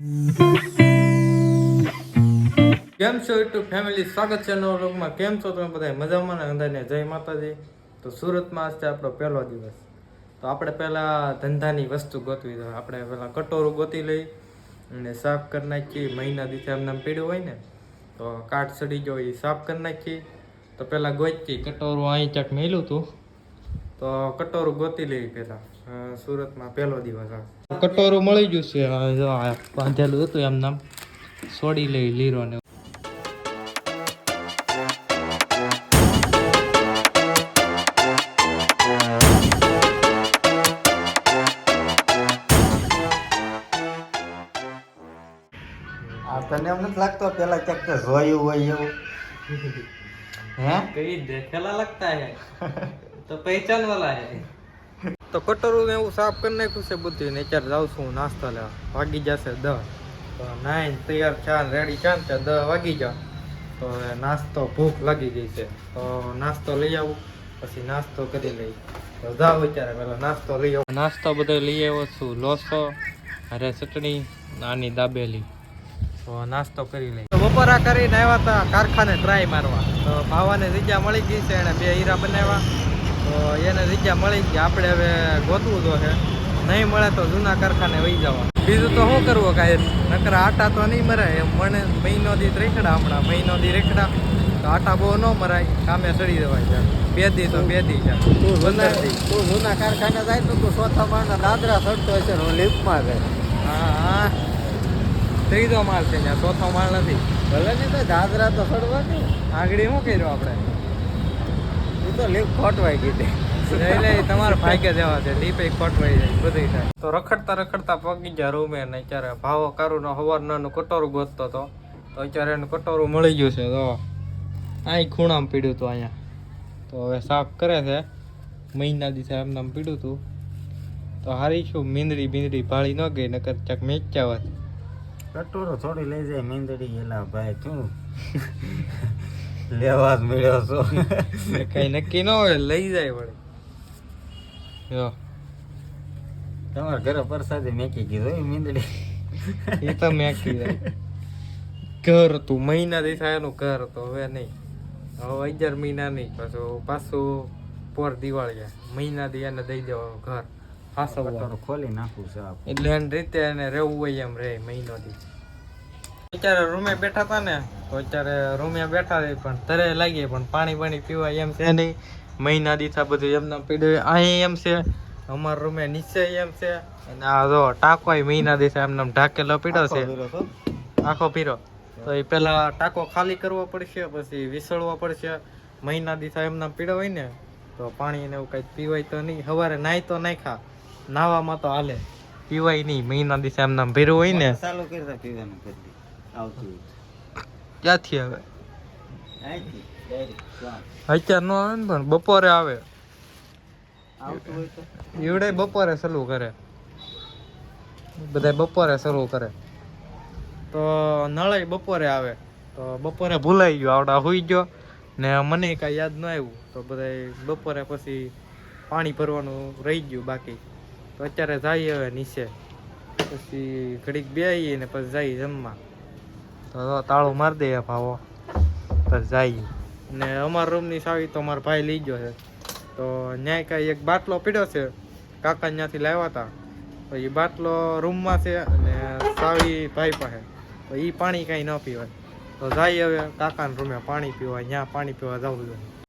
કેમ છો YouTube family? સ્વાગત છે નવો લોકમાં કેમ છો તમે બધા મજામાં ને અંદાજને જય માતાજી. તો સુરતમાં આજ આપણો પહેલો દિવસ. તો આપણે પહેલાં ધંધાની વસ્તુ ગોતવી તો આપણે પહેલાં કટોરું ગોતી લઈ અને સાફ કરી નાખી મહિના દિવસે એમને એમ પીડ્યું હોય ને, તો કાટ સડી ગયો એ સાફ કરી નાખી તો પહેલાં ગોતી કટોરું અહીં ચાક મેલું હતું. તો કટોરું ગોતી લેવી પહેલાં. સુરતમાં પહેલો દિવસ આ કટોરું મળી ગયું છે. આ બાંધેલું હતું એમ નામ. છોડી લઈ લીરો ને આ તને એમ નથી લાગતો પેલા ક્યાંક જોયું હોય એવું? હે? કઈ દેખેલા લગતા હે? તો પહેચાન વાલા હે. તો કટોરું ને એવું સાફ કરી નાખ્યું છે બધું. ને અત્યારે જાઉં છું નાસ્તા લેવા. વાગી જશે દસ તો નાઈન તૈયાર ચા રેડી ચા ને દ દસ વાગી જા તો નાસ્તો ભૂખ લાગી ગઈ છે. તો નાસ્તો લઈ આવું. પછી નાસ્તો કરી લઈ. તો જાવ અત્યારે પેલા નાસ્તો લઈ આવું. નાસ્તો બધો લઈ આવ્યો છું. લોસો અરે ચટણી નાની દાબેલી. તો નાસ્તો કરી લઈ. બપોરા કરીને આવ્યા હતા કારખાને ટ્રાય મારવા. તો ભાવાને જગ્યા મળી ગઈ છે. એને બે હીરા બનાવ્યા. તો એને જગ્યા મળી ગઈ. આપણે હવે ગોતવું તો છે. નહીં મળે તો જૂના કારખાને વહી જવા. બીજું તો શું કરવું કાંઈ? નકર આટા તો નહીં મરાય. એમ મને મહિનો દી રેખડા હમણાં. મહિનો દી રેખડા. તો આટા બહુ ન મરાય. કામે સડી દેવાય છે. બે દી તો બે દી છે. તું જૂના કારખાને જાય તો તું ચોથા માળના દાદરા ચડતો હશે ને હું લિફ્ટમાં જાય. હા હા. ત્રીજો માળ છે ત્યાં. ચોથો માળ નથી. ભલે ને તો દાદરા તો ચડવા આગળ શું કર્યું આપણે? તો લીપ ખોટવાઈ ગઈ. એટલે તમારે ભાગ્ય જવા છે. દીપે ખોટવાઈ જાય બધું થાય. તો રખડતા રખડતા પગી ગયા રૂમે ને અત્યારે ભાવો કારું નો હવાર નાનું કટોરું ગોતતો હતો. તો અત્યારે એનું કટોરું મળી ગયું છે તો અહીં ખૂણામાં પીડ્યું હતું અહીંયા. તો હવે સાફ કરે છે. મહિના દિવસે એમને આમ પીડ્યું હતું તો હારી શું મીંદડી બીંદડી ભાળી ન ગઈ નકર ચાક મેચ્યા હોત. કટોરો થોડી લઈ જાય મીંદડી એલા ભાઈ તું લેવા જ મળ્યો છો. કઈ નક્કી ન હોય લઈ જાય વળી. જો. તમારા ઘરે પરસાદી મેકી કીધું એ મીંદડી. એ તો મેકી જાય ઘર હતું મહિના થાય એનું ઘર તો હવે નહીં. હવે અગિયાર મહિના નહીં પાછું પાછું પોર દિવાળી મહિના થી એને દઈ દેવાનું ઘર. હાસવવાનું ખોલી નાખું છે એટલે એની રીતે એને રહેવું હોય એમ રહે મહિનો દી અત્યારે રૂમે બેઠા હતા ને તો અત્યારે રૂમે બેઠા રહી પણ તરે લાગીએ પણ પાણી પાણી પીવાય એમ છે નહીં. મહિના દીથા બધું એમના પીડે અહીં એમ છે અમારા રૂમે નીચે એમ છે. અને આ જો ટાંકોય મહિના દિવસે એમને ઢાકેલો પીડો છે. આખો પીરો તો એ પેલા ટાંકો ખાલી કરવો પડશે પછી વિસળવો પડશે. મહિના દીથા એમને પીડો હોય ને તો પાણી ને એવું કઈ પીવાય તો નહીં. સવારે નાય તો નાખા નાવામાં તો હાલે. પીવાય નહીં. મહિના દિવસે એમના ભીરું હોય ને. ચાલુ કરતા પીવાનું આવતું ક્યાંથી આવે? અત્યારે નો આવે ને પણ બપોરે આવે. તો. એવડે બપોરે શરૂ કરે. બધા બપોરે શરૂ કરે. તો નળાઈ બપોરે આવે. તો બપોરે ભૂલાઈ ગયો આવડા હોઈ ગયો. ને મને કાંઈ યાદ ન આવ્યું. તો બધા બપોરે પછી પાણી ભરવાનું રહી ગયું બાકી. તો અત્યારે જઈએ હવે નીચે. પછી ઘડીક બેહીએ ને પછી જઈએ જમવા. તો તાળું મારી દઈએ ભાવો. તો જાય. ને અમારા રૂમની સાવી તો મારા ભાઈ લઈ ગયો છે. તો ન્યાય કાંઈ એક બાટલો પીડ્યો છે. કાકા ત્યાંથી લાવ્યા હતા. તો એ બાટલો રૂમમાં છે અને સાવી ભાઈ પાસે. તો એ પાણી કાંઈ ન પીવાય. તો જાય હવે કાકાના રૂમે પાણી પીવા ત્યાં પાણી પીવા જવું જોઈએ